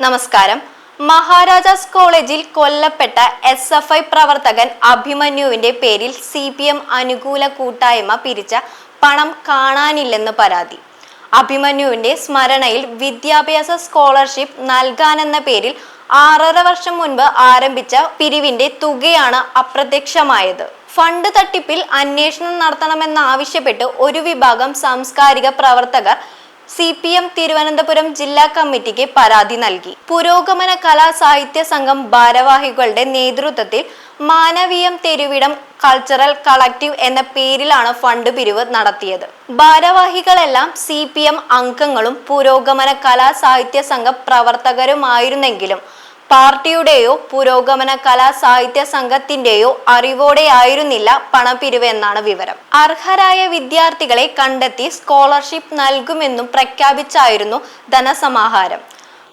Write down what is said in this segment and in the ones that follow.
നമസ്കാരം. മഹാരാജാസ് കോളേജിൽ കൊല്ലപ്പെട്ട എസ് എഫ് ഐ പ്രവർത്തകൻ അഭിമന്യുവിന്റെ പേരിൽ സി പി എം അനുകൂല കൂട്ടായ്മ പിരിച്ച പണം കാണാനില്ലെന്ന് പരാതി. അഭിമന്യുവിന്റെ സ്മരണയിൽ വിദ്യാഭ്യാസ സ്കോളർഷിപ്പ് നൽകാനെന്ന പേരിൽ ആറര വർഷം മുൻപ് ആരംഭിച്ച പിരിവിന്റെ തുകയാണ് അപ്രത്യക്ഷമായത്. ഫണ്ട് തട്ടിപ്പിൽ അന്വേഷണം നടത്തണമെന്നാവശ്യപ്പെട്ട് ഒരു വിഭാഗം സാംസ്കാരിക പ്രവർത്തകർ സി പി എം തിരുവനന്തപുരം ജില്ലാ കമ്മിറ്റിക്ക് പരാതി നൽകി. പുരോഗമന കലാ സാഹിത്യ സംഘം ഭാരവാഹികളുടെ നേതൃത്വത്തിൽ മാനവീയം തെരുവിടം കൾച്ചറൽ കളക്റ്റീവ് എന്ന പേരിലാണ് ഫണ്ട് പിരിവ് നടത്തിയത്. ഭാരവാഹികളെല്ലാം സി പി എം അംഗങ്ങളും പുരോഗമന കലാ സാഹിത്യ സംഘ പ്രവർത്തകരുമായിരുന്നെങ്കിലും പാർട്ടിയുടെയോ പുരോഗമന കലാ സാഹിത്യ സംഘത്തിന്റെയോ അറിവോടെയായിരുന്നില്ല പണപ്പിരിവ് എന്നാണ് വിവരം. അർഹരായ വിദ്യാർത്ഥികളെ കണ്ടെത്തി സ്കോളർഷിപ്പ് നൽകുമെന്നും പ്രഖ്യാപിച്ചായിരുന്നു ധനസമാഹാരം.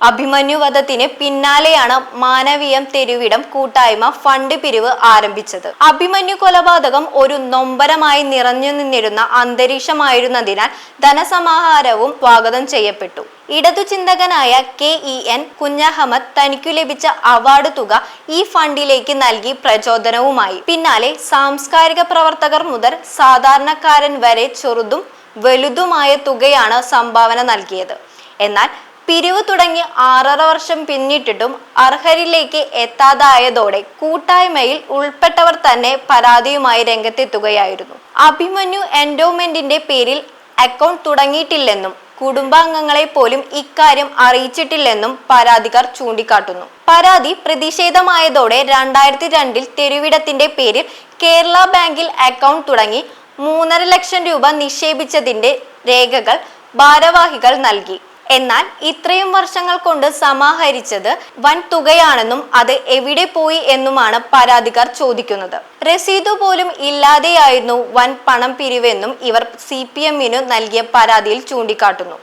അഭിമന്യു വധത്തിന് പിന്നാലെയാണ് മാനവീയം തെരുവിടം കൂട്ടായ്മ ഫണ്ട് പിരിവ് ആരംഭിച്ചത്. അഭിമന്യു കൊലപാതകം ഒരു നൊമ്പരമായി നിറഞ്ഞു നിന്നിരുന്ന അന്തരീക്ഷമായിരുന്നതിനാൽ ധനസമാഹാരവും സ്വാഗതം ചെയ്യപ്പെട്ടു. ഇടതു ചിന്തകനായ കെ. ഇ. എൻ. കുഞ്ഞഹമ്മദ് തനിക്കു ലഭിച്ച അവാർഡ് തുക ഈ ഫണ്ടിലേക്ക് നൽകി പ്രചോദനവുമായി. പിന്നാലെ സാംസ്കാരിക പ്രവർത്തകർ മുതൽ സാധാരണക്കാരൻ വരെ ചെറുതും വലുതുമായ തുകയാണ് സംഭാവന നൽകിയത്. എന്നാൽ പിരിവ് തുടങ്ങി ആറര വർഷം പിന്നിട്ടിട്ടും അർഹരിലേക്ക് എത്താതായതോടെ കൂട്ടായ്മയിൽ ഉൾപ്പെട്ടവർ തന്നെ പരാതിയുമായി രംഗത്തെത്തുകയായിരുന്നു. അഭിമന്യു എൻഡോമെന്റിന്റെ പേരിൽ അക്കൗണ്ട് തുടങ്ങിയിട്ടില്ലെന്നും കുടുംബാംഗങ്ങളെ പോലും ഇക്കാര്യം അറിയിച്ചിട്ടില്ലെന്നും പരാതിക്കാർ ചൂണ്ടിക്കാട്ടുന്നു. പരാതി പ്രതിഷേധമായതോടെ രണ്ടായിരത്തി രണ്ടിൽ തെരുവിടത്തിന്റെ പേരിൽ കേരള ബാങ്കിൽ അക്കൗണ്ട് തുടങ്ങി മൂന്നര ലക്ഷം രൂപ നിക്ഷേപിച്ചതിന്റെ രേഖകൾ ഭാരവാഹികൾ നൽകി. എന്നാൽ ഇത്രയും വർഷങ്ങൾ കൊണ്ട് സമാഹരിച്ചത് വൻ തുകയാണെന്നും അത് എവിടെ പോയി എന്നുമാണ് പരാതിക്കാർ ചോദിക്കുന്നത്. രസീതു പോലും ഇല്ലാതെയായിരുന്നു വൻ പണം പിരിവെന്നും ഇവർ സി പി എമ്മിനു നൽകിയ പരാതിയിൽ ചൂണ്ടിക്കാട്ടുന്നു.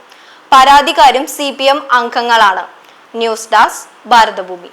പരാതിക്കാരും സി പി എം അംഗങ്ങളാണ്. News desk Bharathabhoomi.